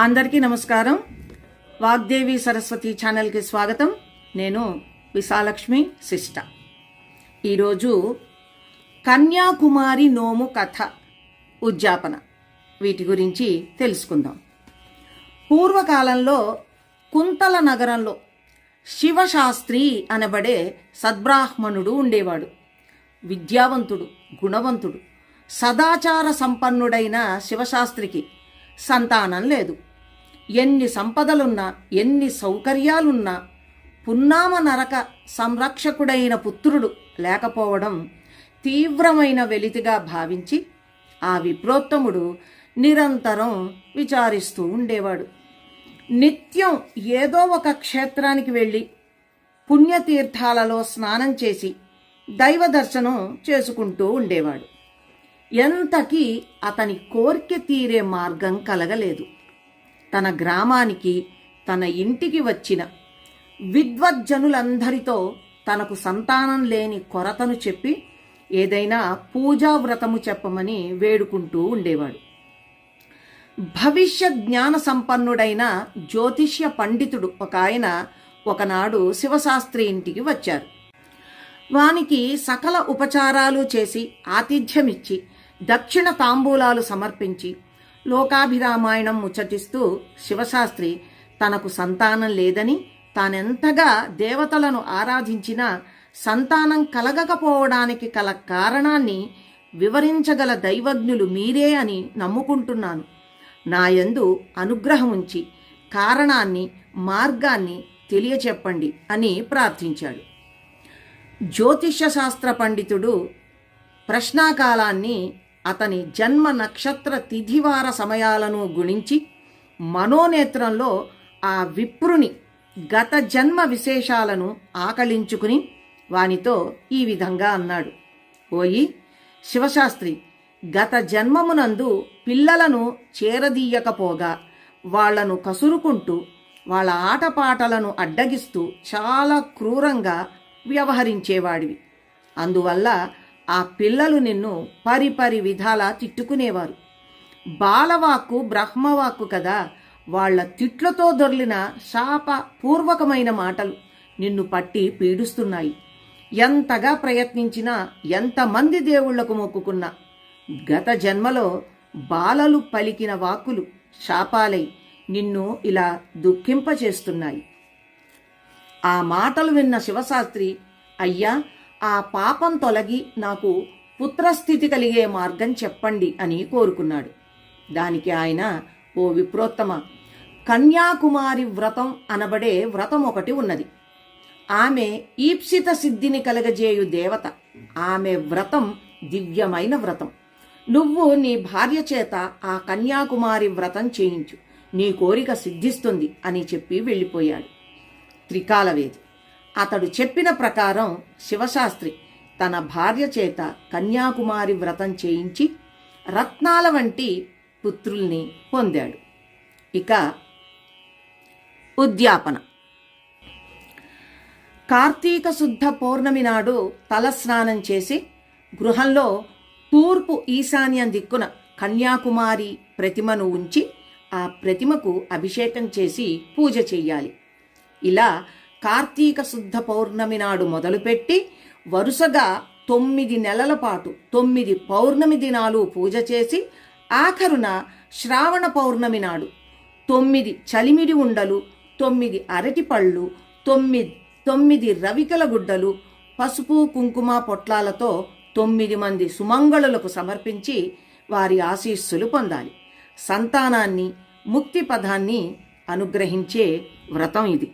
అందరికీ నమస్కారం. వాగ్దేవి సరస్వతి ఛానల్కి స్వాగతం. నేను విశాలక్ష్మి శిష్ట ఈరోజు కన్యాకుమారి నోము కథ ఉద్యాపన. వీటి గురించి తెలుసుకుందాం. పూర్వకాలంలో కుంతల నగరంలో శివశాస్త్రి అనబడే సద్బ్రాహ్మణుడు ఉండేవాడు. విద్యావంతుడు గుణవంతుడు సదాచార సంపన్నుడైన శివశాస్త్రికి సంతానం లేదు. ఎన్ని సంపదలున్నా ఎన్ని సౌకర్యాలున్నా పున్నామ నరక సంరక్షకుడైన పుత్రుడు లేకపోవడం తీవ్రమైన వెలితిగా భావించి ఆ విప్రోత్తముడు నిరంతరం విచారిస్తూ ఉండేవాడు. నిత్యం ఏదో ఒక క్షేత్రానికి వెళ్ళి పుణ్యతీర్థాలలో స్నానం చేసి దైవ దర్శనం చేసుకుంటూ ఉండేవాడు. ఎంతకీ అతని కోరిక తీరే మార్గం కలగలేదు. తన గ్రామానికి తన ఇంటికి వచ్చిన విద్వజ్జనులందరితో తనకు సంతానం లేని కొరతను చెప్పి ఏదైనా పూజా వ్రతము చెప్పమని వేడుకుంటూ ఉండేవాడు. భవిష్య జ్ఞాన సంపన్నుడైన జ్యోతిష్య పండితుడు ఒక ఆయన ఒకనాడు శివశాస్త్రి ఇంటికి వచ్చారు. వానికి సకల ఉపచారాలు చేసి ఆతిథ్యమిచ్చి దక్షిణ తాంబూలాలు సమర్పించి లోకాభిరామాయణం ముచ్చటిస్తూ శివశాస్త్రి తనకు సంతానం లేదని తానెంతగా దేవతలను ఆరాధించినా సంతానం కలగకపోవడానికి కల కారణాన్ని వివరించగల దైవజ్ఞులు మీరే అని నమ్ముకుంటున్నాను. నాయందు అనుగ్రహం ఉంచి కారణాన్ని మార్గాన్ని తెలియచెప్పండి అని ప్రార్థించాడు. జ్యోతిష్య శాస్త్ర పండితుడు ప్రశ్నాకాలాన్ని అతని జన్మ నక్షత్ర తిథివార సమయాలను గుణించి మనోనేత్రంలో ఆ విప్రుని గత జన్మ విశేషాలను ఆకలించుకుని వానితో ఈ విధంగా అన్నాడు. ఓయి శివశాస్త్రి గత జన్మమునందు పిల్లలను చేరదీయకపోగా వాళ్ళను కసురుకుంటూ వాళ్ళ ఆటపాటలను అడ్డగిస్తూ చాలా క్రూరంగా వ్యవహరించేవాడివి. అందువల్ల ఆ పిల్లలు నిన్ను పరిపరి విధాలా తిట్టుకునేవారు. బాలవాక్కు బ్రహ్మవాక్కు కదా వాళ్ళ తిట్లతో దొర్లిన శాప పూర్వకమైన మాటలు నిన్ను పట్టి పీడిస్తున్నాయి. ఎంతగా ప్రయత్నించినా ఎంతమంది దేవుళ్ళకు మొక్కుకున్నా. గత జన్మలో బాలలు పలికిన వాక్కులు శాపాలై నిన్ను ఇలా దుఃఖింపచేస్తున్నాయి. ఆ మాటలు విన్న శివశాస్త్రి అయ్యా ఆ పాపం తొలగి నాకు పుత్రస్థితి కలిగే మార్గం చెప్పండి అని కోరుకున్నాడు. దానికి ఆయన ఓ విప్రోత్తమ కన్యాకుమారి వ్రతం అనబడే వ్రతం ఒకటి ఉన్నది. ఆమె ఈప్సిత సిద్ధిని కలగజేయు దేవత. ఆమె వ్రతం దివ్యమైన వ్రతం. నువ్వు నీ భార్య చేత ఆ కన్యాకుమారి వ్రతం చేయించు. నీ కోరిక సిద్ధిస్తుంది అని చెప్పి వెళ్ళిపోయాడు. త్రికాలవేది. అతడు చెప్పిన ప్రకారం శివశాస్త్రి తన భార్య చేత కన్యాకుమారి వ్రతం చేయించి రత్నాల వంటి పుత్రుల్ని పొందాడు. ఇక ఉద్యాపన. కార్తీక శుద్ధ పౌర్ణమి నాడు తలస్నానం చేసి గృహంలో తూర్పు ఈశాన్యం దిక్కున కన్యాకుమారి ప్రతిమను ఉంచి ఆ ప్రతిమకు అభిషేకం చేసి పూజ చెయ్యాలి. ఇలా కార్తీక శుద్ధ పౌర్ణమి నాడు మొదలుపెట్టి వరుసగా తొమ్మిది నెలల పాటు తొమ్మిది పౌర్ణమి దినాలు పూజ చేసి ఆఖరున శ్రావణ పౌర్ణమి నాడు తొమ్మిది చలిమిడి ఉండలు తొమ్మిది అరటి పళ్ళు తొమ్మిది తొమ్మిది రవికల గుడ్డలు పసుపు కుంకుమ పొట్లాలతో తొమ్మిది మంది సుమంగళులకు సమర్పించి వారి ఆశీస్సులు పొందాలి. సంతానాన్ని ముక్తి పదాన్ని అనుగ్రహించే వ్రతం ఇది.